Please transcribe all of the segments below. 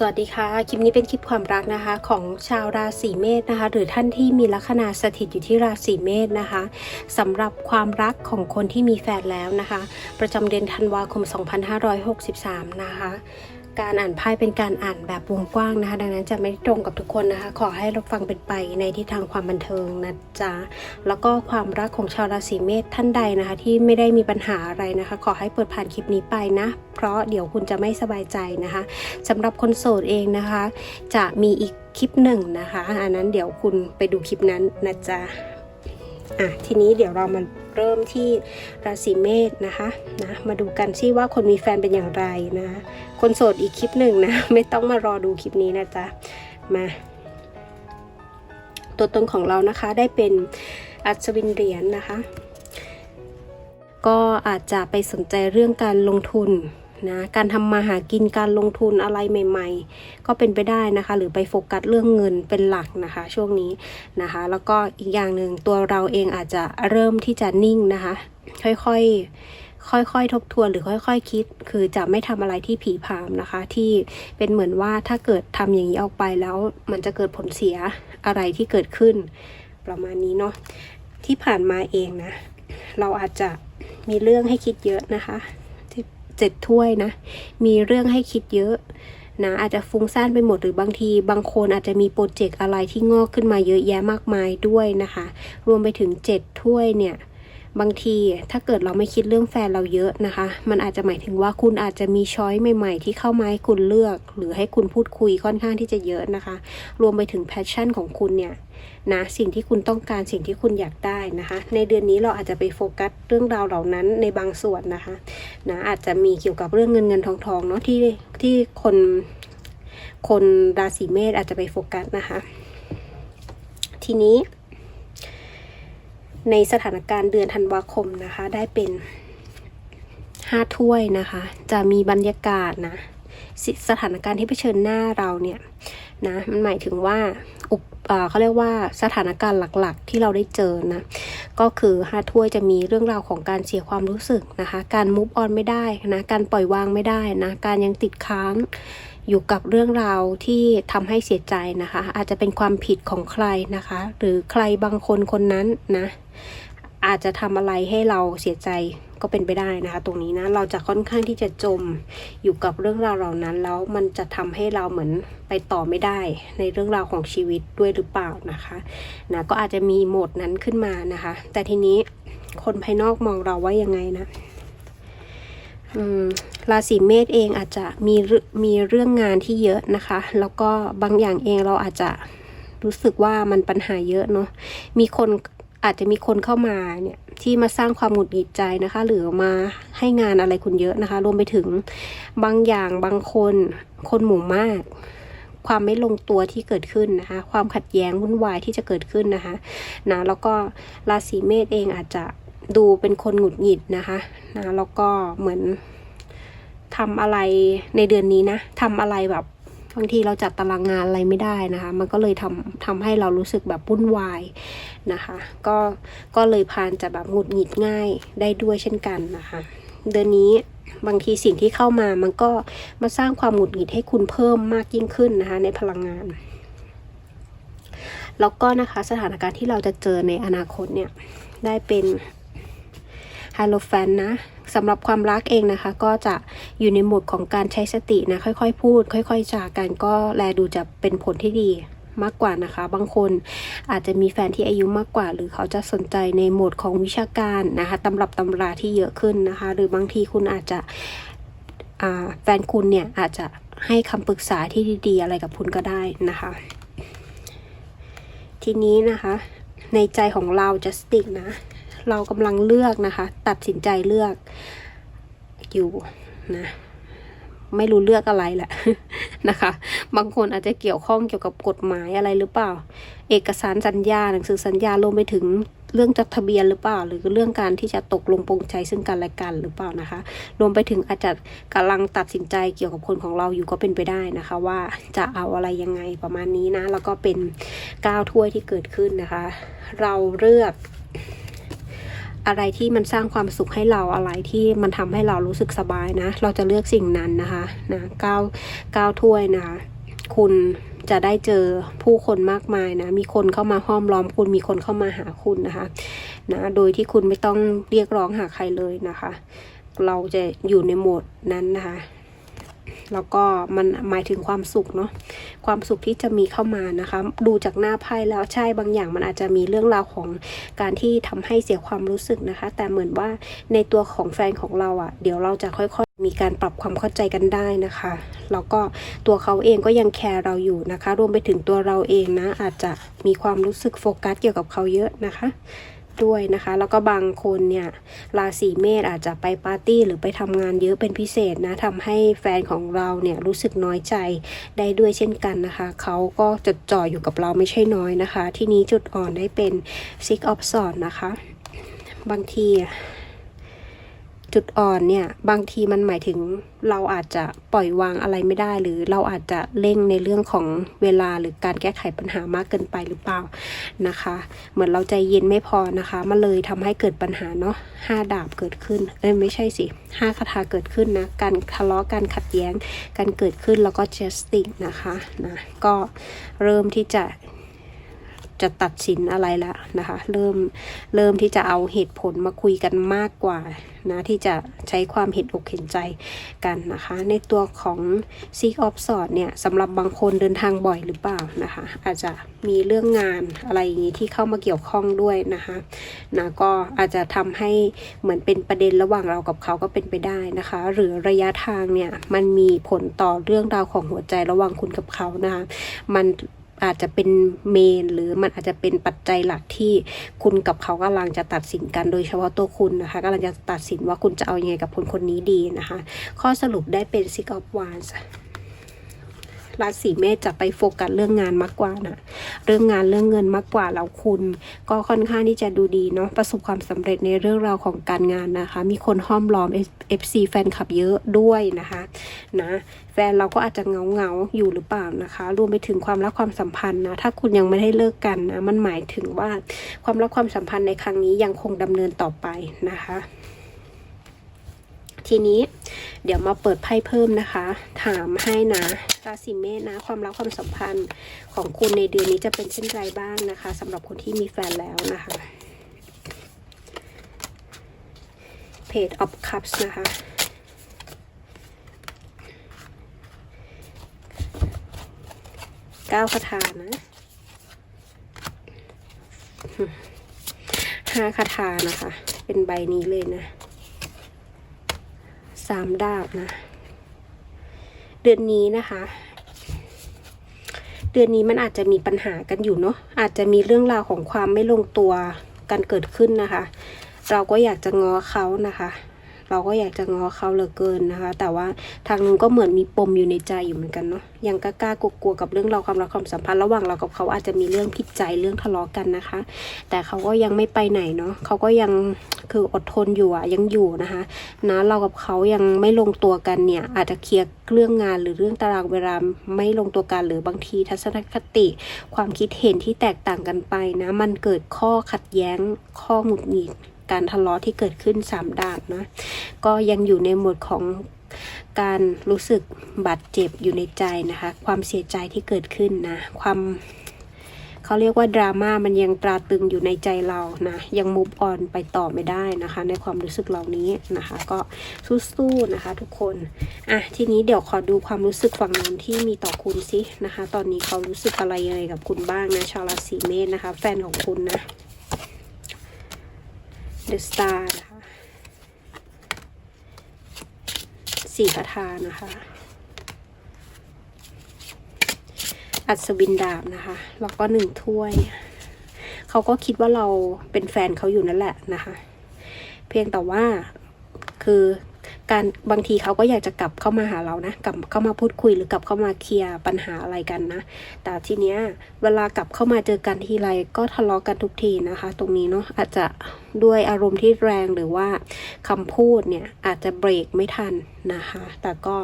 สวัสดีค่ะ คลิปนี้เป็นคลิปความรักนะคะ ของชาวราศีเมษนะคะ หรือท่านที่มีลัคนาสถิตอยู่ที่ราศีเมษนะคะสำหรับความรักของคนที่มีแฟนแล้วนะคะ ประจำเดือนธันวาคม 2563 นะคะ การอ่านไพ่เป็นการอ่านแบบวงกว้างนะคะ ดังนั้นจะไม่ตรงกับทุกคนนะคะ ขอให้รับฟังเป็นไปในทิศทางความบันเทิงนะจ๊ะแล้วก็ความรักของชาวราศีเมษท่านใดนะคะ ที่ไม่ได้มีปัญหาอะไรนะคะ ขอให้เปิดผ่านคลิปนี้ไปนะ เพราะเดี๋ยวคุณจะไม่สบายใจนะคะสำหรับคนโสดเองนะคะ จะมีอีกคลิปหนึ่งนะคะ อันนั้นเดี๋ยวคุณไปดูคลิปนั้นนะจ๊ะอะทีนี้เดี๋ยวเรามา เริ่มที่ราศีเมษนะคะนะมาดูกันที่ว่าคนมีแฟนเป็นอย่างไรนะ คนโสดอีกคลิปหนึ่งนะ ไม่ต้องมารอดูคลิปนี้นะจ๊ะ มา ตัวตนของเรานะคะได้เป็นอัศวินเหรียญนะคะ ก็อาจจะไปสนใจเรื่องการลงทุน นะการทำมาหากินการลงทุนอะไรใหม่ ๆ ก็เป็นไปได้นะคะ หรือไปโฟกัสเรื่องเงินเป็นหลักนะคะ ช่วงนี้นะคะ แล้วก็อีกอย่างหนึ่งตัวเราเองอาจจะเริ่มที่จะนิ่งนะคะ ค่อยๆค่อยๆ ทบทวนหรือค่อยๆคิด คือจะไม่ทำอะไรที่ผีผามนะคะ ที่เป็นเหมือนว่าถ้าเกิดทำอย่างนี้ออกไปแล้ว มันจะเกิดผลเสียอะไรที่เกิดขึ้น ประมาณนี้เนาะที่ผ่านมาเองนะ เราอาจจะมีเรื่องให้คิดเยอะนะคะ เจ็ดถ้วยนะ มีเรื่องให้คิดเยอะนะอาจจะฟุ้งซ่านไปหมดหรือบางที บางคนอาจจะมีโปรเจกต์อะไรที่งอกขึ้นมาเยอะแยะมากมายด้วยนะคะ รวมไปถึงเจ็ดถ้วยเนี่ย บางทีถ้าเกิดเราไม่คิดเรื่องแฟนเราเยอะนะคะ มันอาจจะหมายถึงว่าคุณอาจจะมีช้อยใหม่ ๆ ที่เข้ามาให้คุณเลือก หรือให้คุณพูดคุยค่อนข้างที่จะเยอะนะคะ รวมไปถึงแพชชั่นของคุณเนี่ยนะสิ่งที่คุณต้องการสิ่งที่คุณอยากได้นะคะ ในเดือนนี้เราอาจจะไปโฟกัสเรื่องราวเหล่านั้นในบางส่วนนะคะนะอาจจะมีเกี่ยวกับเรื่องเงินเงินทองทองเนาะที่ที่คนคนราศีเมษอาจจะไปโฟกัสนะคะ ทีนี้ ในสถานการณ์เดือนธันวาคมนะคะ ได้เป็นห้าถ้วยนะคะ จะมีบรรยากาศนะสสถานการณ์ที่เผชิญหน้าเราเนี่ยนะมันหมายถึงว่าอุปเอ่อเขาเรียกว่าสถานการณ์หลักๆ ที่เราได้เจอนะก็คือห้าถ้วยจะมีเรื่องราวของการเสียความรู้สึกนะคะ การมุฟออนไม่ได้นะการปล่อยวางไม่ได้นะการยังติดค้าง อยู่กับเรื่องราวที่ทำให้เสียใจนะคะ อาจจะเป็นความผิดของใครนะคะ หรือใครบางคนคนนั้นนะ อาจจะทำอะไรให้เราเสียใจก็เป็นไปได้นะคะ ตรงนี้นะเราจะค่อนข้างที่จะจมอยู่กับเรื่องราวเหล่านั้น แล้วมันจะทำให้เราเหมือนไปต่อไม่ได้ในเรื่องราวของชีวิตด้วยหรือเปล่านะคะนะก็อาจจะมีโหมดนั้นขึ้นมานะคะ แต่ทีนี้คนภายนอกมองเราว่ายังไงนะ ราศีเมษเองอาจจะมีมีเรื่องงานที่เยอะนะคะ แล้วก็บางอย่างเองเราอาจจะรู้สึกว่ามันปัญหาเยอะเนาะมีคนอาจจะมีคนเข้ามาเนี่ยที่มาสร้างความหงุดหงิดใจนะคะ หรือมาให้งานอะไรคุณเยอะนะคะ รวมไปถึงบางอย่างบางคนคนหมู่มาก ความไม่ลงตัวที่เกิดขึ้นนะคะ ความขัดแย้งวุ่นวายที่จะเกิดขึ้นนะคะนะแล้วก็ราศีเมษเองอาจจะ ดูเป็นคนหงุดหงิดนะคะนะแล้วก็เหมือนทำอะไรในเดือนนี้นะทำอะไรแบบบางทีเราจัดตารางงานอะไรไม่ได้นะคะ มันก็เลยทำทำให้เรารู้สึกแบบวุ่นวายนะคะ ก็ก็เลยพานจะแบบหงุดหงิดง่ายได้ด้วยเช่นกันนะคะ เดือนนี้บางทีสิ่งที่เข้ามามันก็มาสร้างความหงุดหงิดให้คุณเพิ่มมากยิ่งขึ้นนะคะ ในพลังงาน แล้วก็นะคะสถานการณ์ที่เราจะเจอในอนาคตเนี่ยได้เป็น ไฮโลแฟนนะสำหรับความรักเองนะคะ ก็จะอยู่ในโหมดของการใช้สตินะ ค่อยๆ พูด ค่อย ๆ จากันก็แลดูจะเป็นผลที่ดีมากกว่านะคะ บางคนอาจจะมีแฟนที่อายุมากกว่า หรือเขาจะสนใจในโหมดของวิชาการนะคะตำรับตำราที่เยอะขึ้นนะคะ หรือบางทีคุณอาจจะแฟนคุณเนี่ยอาจจะให้คำปรึกษาที่ดีๆอะไรกับคุณก็ได้นะคะ ทีนี้นะคะ ในใจของเราจัสติกนะ เรากำลังเลือกนะคะ ตัดสินใจเลือกอยู่นะไม่รู้เลือกอะไรแหละนะคะ บางคนอาจจะเกี่ยวข้องเกี่ยวกับกฎหมายอะไรหรือเปล่า เอกสารสัญญาหนังสือสัญญารวมไปถึงเรื่องจดทะเบียนหรือเปล่า หรือเรื่องการที่จะตกลงปรงใจซึ่งกันและกันหรือเปล่านะคะ รวมไปถึงอาจจะกำลังตัดสินใจเกี่ยวกับคนของเราอยู่ก็เป็นไปได้นะคะ ว่าจะเอาอะไรยังไงประมาณนี้นะ แล้วก็เป็นก้าวถ้วยที่เกิดขึ้นนะคะ เราเลือก อะไรที่มันสร้างความสุขให้เราอะไรที่มันทำให้เรารู้สึกสบายนะ เราจะเลือกสิ่งนั้นนะคะนะก้าวก้าวถ้วยนะคะคุณจะได้เจอผู้คนมากมายนะ มีคนเข้ามาห้อมล้อมคุณ มีคนเข้ามาหาคุณนะคะ นะ โดยที่คุณไม่ต้องเรียกร้องหาใครเลยนะคะ เราจะอยู่ในโหมดนั้นนะคะ แล้วก็มันหมายถึงความสุขเนาะความสุขที่จะมีเข้ามานะคะ ดูจากหน้าไพ่แล้วใช่บางอย่างมันอาจจะมีเรื่องราวของการที่ทำให้เสียความรู้สึกนะคะ แต่เหมือนว่าในตัวของแฟนของเราอะ่ะ เดี๋ยวเราจะค่อยๆ มีการปรับความเข้าใจกันได้นะคะแล้วก็ตัวเขาเองก็ยังแคร์เราอยู่นะคะ รวมไปถึงตัวเราเองนะอาจจะมีความรู้สึกโฟกัสเกี่ยวกับเขาเยอะนะคะ ด้วยนะคะ แล้วก็บางคนเนี่ยราศีเมษอาจจะไปปาร์ตี้หรือไปทำงานเยอะเป็นพิเศษนะทำให้แฟนของเราเนี่ยรู้สึกน้อยใจได้ด้วยเช่นกันนะคะ เขาก็จดจ่ออยู่กับเราไม่ใช่น้อยนะคะ ที่นี้จุดอ่อนได้เป็น six of swords นะคะ บางที จุดอ่อนเนี่ยบางทีมันหมายถึงเราอาจจะปล่อยวางอะไรไม่ได้ หรือเราอาจจะเร่งในเรื่องของเวลาหรือการแก้ไขปัญหามากเกินไปหรือเปล่านะคะ เหมือนเราใจเย็นไม่พอนะคะ มันเลยทำให้เกิดปัญหาเนาะห้าดาบเกิดขึ้นเอ้ยไม่ใช่สิห้าคาถาเกิดขึ้นนะการทะเลาะการขัดแย้งการเกิดขึ้นแล้วก็ justice นะคะนะก็เริ่มที่จะ จะตัดสินอะไรล้วนะคะ เริ่มเริ่มที่จะเอาเหตุผลมาคุยกันมากกว่านะที่จะใช้ความเห็นอกเห็นใจกันนะคะ ในตัวของ Seek of s w o r d เนี่ยสำหรับบางคนเดินทางบ่อยหรือเปล่านะคะ อาจจะมีเรื่องงานอะไรอย่างนี้ที่เข้ามาเกี่ยวข้องด้วยนะคะนะก็อาจจะทำให้เหมือนเป็นประเด็นระหว่างเรากับเขาก็เป็นไปได้นะคะ หรือระยะทางเนี่ยมันมีผลต่อเรื่องราวของหัวใจระหว่างคุณกับเขานะคะมัน อาจจะเป็นเมน หรือมันอาจจะเป็นปัจจัยหลักที่คุณกับเขากำลังจะตัดสินกันโดยเฉพาะตัวคุณนะคะกำลังจะตัดสินว่าคุณจะเอาอยัางไงกับคนคนนี้ดีนะคะ ข้อสรุปได้เป็น Six of Wands ราศีเมษจะไปโฟกัสเรื่องงานมากกว่านะเรื่องงานเรื่องเงินมากกว่าแล้วคุณ ก็ค่อนข้างที่จะดูดีเนาะประสบความสำเร็จในเรื่องราวของการงานนะคะ มีคนห้อมล้อม FC แฟนคลับเยอะด้วยนะคะนะแฟนเราก็อาจจะเงาเงาอยู่หรือเปล่านะคะ รวมไปถึงความรักความสัมพันธ์นะถ้าคุณยังไม่ได้เลิกกันนะมันหมายถึงว่าความรักความสัมพันธ์ในครั้งนี้ยังคงดำเนินต่อไปนะคะ ทีนี้เดี๋ยวมาเปิดไพ่เพิ่มนะคะ ถามให้นะราศีเมษนะ ความรักความสัมพันธ์ของคุณในเดือนนี้จะเป็นเช่นไรบ้างนะคะสำหรับคนที่มีแฟนแล้วนะคะ Page of Cups นะคะเก้าคาถานะห้าคาถานะคะ เป็นใบนี้เลยนะ สามดาบนะ เดือนนี้นะคะ เดือนนี้มันอาจจะมีปัญหากันอยู่เนาะอาจจะมีเรื่องราวของความไม่ลงตัวกันเกิดขึ้นนะคะ เราก็อยากจะง้อเขานะคะ เราก็อยากจะง้อเขาเหลือเกินนะคะ แต่ว่าทางนู้นก็เหมือนมีปมอยู่ในใจอยู่เหมือนกันเนาะยังกล้ากลัวๆกับเรื่องเราความรักความสัมพันธ์ระหว่างเรากับเขาอาจจะมีเรื่องผิดใจเรื่องทะเลาะกันนะคะ แต่เขาก็ยังไม่ไปไหนเนาะเขาก็ยังคืออดทนอยู่อะยังอยู่นะคะนะเรากับเขายังไม่ลงตัวกันเนี่ย อาจจะเคลียร์เรื่องงานหรือเรื่องตารางเวลาไม่ลงตัวกันหรือบางทีทัศนคติ ความคิดเห็นที่แตกต่างกันไปนะ มันเกิดข้อขัดแย้งข้อหงุดหงิด การทะเลาะที่เกิดขึ้นสามดาบนะ ก็ยังอยู่ในหมวดของการรู้สึกบาดเจ็บอยู่ในใจนะคะ ความเสียใจที่เกิดขึ้นนะ ความเขาเรียกว่าดราม่ามันยังตราตรึงอยู่ในใจเรานะ ยังมูฟออนไปต่อไม่ได้นะคะ ในความรู้สึกเหล่านี้นะคะ ก็สู้ๆนะคะ ทุกคนอะทีนี้เดี๋ยวขอดูความรู้สึกฝั่งนู้นที่มีต่อคุณสินะคะ ตอนนี้เขารู้สึกอะไรยังไงกับคุณบ้างนะชาวราศีเมษนะคะ แฟนของคุณนะ เดอะสตาร์นะคะสี่คาถานะคะ อัศวินดาบนะคะ แล้วก็หนึ่งถ้วย เขาก็คิดว่าเราเป็นแฟนเขาอยู่นั่นแหละนะคะ เพียงแต่ว่าคือ การบางทีเขาก็อยากจะกลับเข้ามาหาเรานะกลับเข้ามาพูดคุยหรือกลับเข้ามาเคลียร์ปัญหาอะไรกันนะ แต่ทีเนี้ยเวลากลับเข้ามาเจอกันทีไรก็ทะเลาะกันทุกทีนะคะ ตรงนี้เนาะอาจจะด้วยอารมณ์ที่แรงหรือว่าคำพูดเนี่ยอาจจะเบรกไม่ทันนะคะ แต่ก็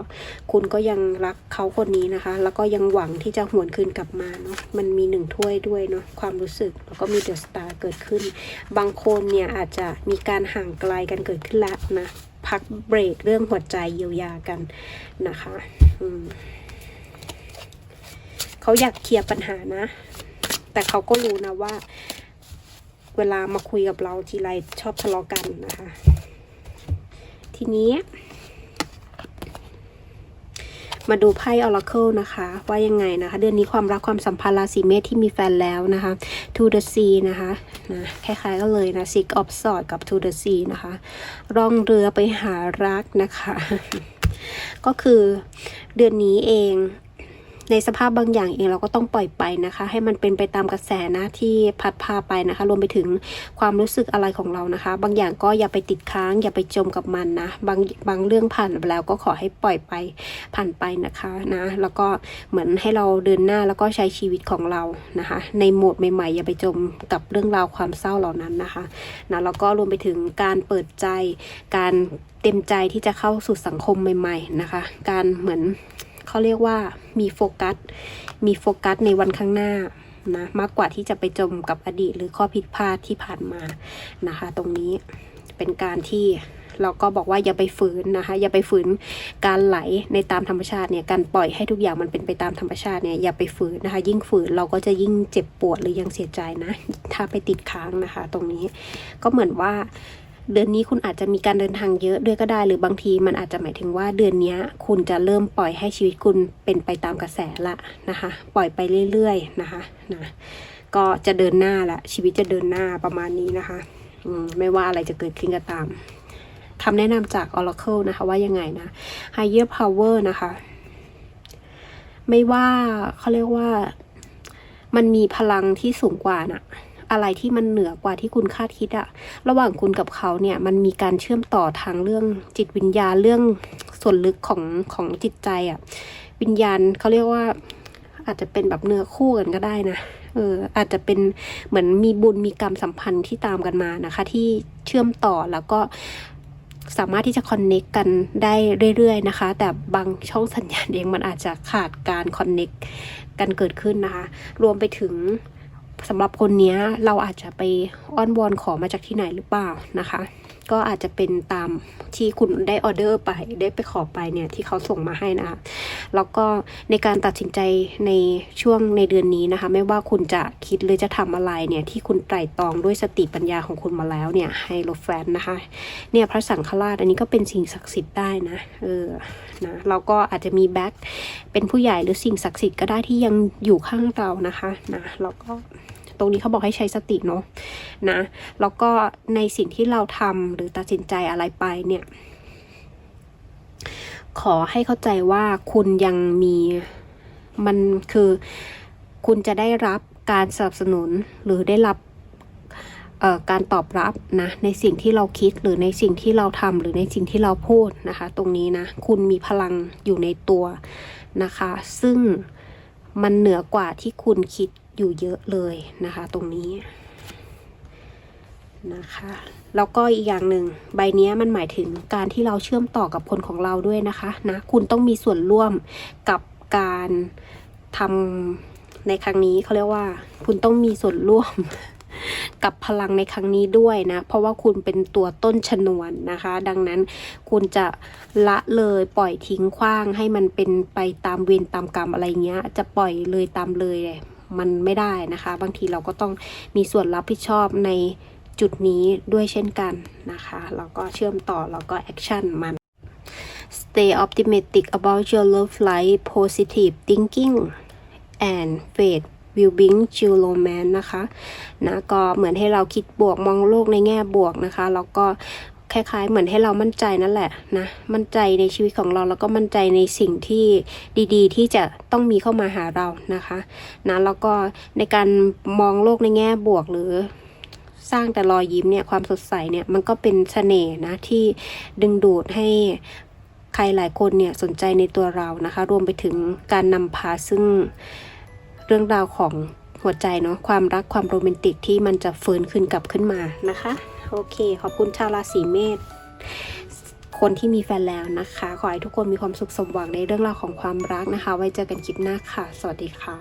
คุณก็ยังรักเขาคนนี้นะคะ แล้วก็ยังหวังที่จะหวนคืนกลับมาเนาะมันมีหนึ่งถ้วยด้วยเนาะความรู้สึกแล้วก็มีเดอะสตาร์เกิดขึ้น บางคนเนี่ยอาจจะมีการห่างไกลกันเกิดขึ้นแล้วนะ พักเบรกเรื่องหัวใจเยียวยากันนะคะเขาอยากเคลียร์ปัญหานะ แต่เขาก็รู้นะว่า เวลามาคุยกับเราทีไรชอบทะเลาะกันนะคะ ทีนี้ มาดูไพ่ Oracle นะคะ ว่ายังไงนะคะ เดือนนี้ความรักความสัมพันธ์ราศีเมษที่มีแฟนแล้วนะคะ To the Sea นะคะ นะคล้ายๆก็เลยนะ Six of Swords กับ To the Sea นะคะร่องเรือไปหารักนะคะ ก็คือเดือนนี้เอง ในสภาพบางอย่างเองเราก็ต้องปล่อยไปนะคะ ให้มันเป็นไปตามกระแสนะที่พัดพาไปนะคะ รวมไปถึงความรู้สึกอะไรของเรานะคะ บางอย่างก็อย่าไปติดค้าง อย่าไปจมกับมันนะ บางบางเรื่องผ่านไปแล้วก็ขอให้ปล่อยไปผ่านไปนะคะนะ แล้วก็เหมือนให้เราเดินหน้าแล้วก็ใช้ชีวิตของเรานะคะ ในโหมดใหม่ๆ อย่าไปจมกับเรื่องราวความเศร้าเหล่านั้นนะคะนะแล้วก็รวมไปถึงการเปิดใจการเต็มใจที่จะเข้าสู่สังคมใหม่ ๆ นะคะ การเหมือน เขาเรียกว่ามีโฟกัส มีโฟกัสในวันข้างหน้านะมากกว่าที่จะไปจมกับอดีตหรือข้อผิดพลาดที่ผ่านมานะคะ ตรงนี้เป็นการที่เราก็บอกว่าอย่าไปฝืนนะคะอย่าไปฝืนการไหลในตามธรรมชาติเนี่ยการปล่อยให้ทุกอย่างมันเป็นไปตามธรรมชาติเนี่ยอย่าไปฝืนนะคะ ยิ่งฝืนเราก็จะยิ่งเจ็บปวดหรือยังเสียใจนะ ถ้าไปติดค้างนะคะ ตรงนี้ก็เหมือนว่า เดือนนี้คุณอาจจะมีการเดินทางเยอะด้วยก็ได้ หรือบางทีมันอาจจะหมายถึงว่าเดือนนี้คุณจะเริ่มปล่อยให้ชีวิตคุณเป็นไปตามกระแสละนะคะ ปล่อยไปเรื่อยๆนะคะนะก็จะเดินหน้าละชีวิตจะเดินหน้าประมาณนี้นะคะมไม่ว่าอะไรจะเกิดขึ้นก็ตามคำแนะนำจาก Oracle นะคะว่ายังไงนะ Higher Power นะคะ ไม่ว่าเขาเรียกว่ามันมีพลังที่สูงกว่าน่ะ อะไรที่มันเหนือกว่าที่คุณคาดคิดอะระหว่างคุณกับเขาเนี่ยมันมีการเชื่อมต่อทางเรื่องจิตวิญญาณเรื่องส่วนลึกของของจิตใจอะวิญญาณเขาเรียกว่าอาจจะเป็นแบบเนื้อคู่กันก็ได้นะเอออาจจะเป็นเหมือนมีบุญมีกรรมสัมพันธ์ที่ตามกันมานะคะ ที่เชื่อมต่อแล้วก็สามารถที่จะคอนเน็กกันได้เรื่อยๆนะคะ แต่บางช่องสัญญาณเองมันอาจจะขาดการคอนเน็กกันเกิดขึ้นนะคะ รวมไปถึง สำหรับคนนี้เราอาจจะไปอ้อนวอนขอมาจากที่ไหนหรือเปล่านะคะ ก็อาจจะเป็นตามที่คุณได้ออเดอร์ไปได้ไปขอไปเนี่ยที่เขาส่งมาให้นะคะแล้วก็ในการตัดสินใจในช่วงในเดือนนี้นะคะ ไม่ว่าคุณจะคิดหรือจะทำอะไรเนี่ยที่คุณไตร่ตรองด้วยสติปัญญาของคุณมาแล้วเนี่ยไฮโลแฟนนะคะเนี่ยพระสังฆราชอันนี้ก็เป็นสิ่งศักดิ์สิทธิ์ได้นะเออนะเราก็อาจจะมีแบ็คเป็นผู้ใหญ่หรือสิ่งศักดิ์สิทธิ์ก็ได้ที่ยังอยู่ข้างเรานะคะนะแล้วก็ ตรงนี้เขาบอกให้ใช้สติเนาะนะ แล้วก็ในสิ่งที่เราทำหรือตัดสินใจอะไรไปเนี่ย ขอให้เข้าใจว่าคุณยังมีมันคือคุณจะได้รับการสนับสนุนหรือได้รับการตอบรับนะในสิ่งที่เราคิดหรือในสิ่งที่เราทำหรือในสิ่งที่เราพูดนะคะ ตรงนี้นะคุณมีพลังอยู่ในตัวนะคะ ซึ่งมันเหนือกว่าที่คุณคิด อยู่เยอะเลยนะคะ ตรงนี้นะคะ แล้วก็อีกอย่างหนึ่งใบนี้มันหมายถึงการที่เราเชื่อมต่อกับคนของเราด้วยนะคะนะคุณต้องมีส่วนร่วมกับการทำในครั้งนี้เขาเรียกว่า คุณต้องมีส่วนร่วมกับพลังในครั้งนี้ด้วยนะ เพราะว่าคุณเป็นตัวต้นชนวนนะคะ ดังนั้นคุณจะละเลยปล่อยทิ้งขว้างให้มันเป็นไปตามเวรตามกรรมอะไรเงี้ย จะปล่อยเลยตามเลย มันไม่ได้นะคะ บางทีเราก็ต้องมีส่วนรับผิดชอบในจุดนี้ด้วยเช่นกันนะคะแล้วก็เชื่อมต่อแล้วก็แอคชั่นมัน Stay optimistic about your love life positive thinking and faith will bring you romance นะคะนะก็เหมือนให้เราคิดบวกมองโลกในแง่บวกนะคะ แล้วก็ คล้ายๆ เหมือนให้เรามั่นใจนั่นแหละนะมั่นใจในชีวิตของเราแล้วก็มั่นใจในสิ่งที่ดีๆ ที่จะต้องมีเข้ามาหาเรานะคะนะแล้วก็ในการมองโลกในแง่บวกหรือสร้างแต่รอยยิ้มเนี่ยความสดใสเนี่ยมันก็เป็นเสน่ห์นะที่ดึงดูดให้ใครหลายคนเนี่ยสนใจในตัวเรานะคะ รวมไปถึงการนำพาซึ่งเรื่องราวของหัวใจเนาะความรักความโรแมนติกที่มันจะฟื้นคืนกลับขึ้นมานะคะ โอเค ขอบคุณชาวราศีเมษคนที่มีแฟนแล้วนะคะ ขอให้ทุกคนมีความสุขสมหวังในเรื่องราวของความรักนะคะ ไว้เจอกันคลิปหน้าค่ะ สวัสดีค่ะ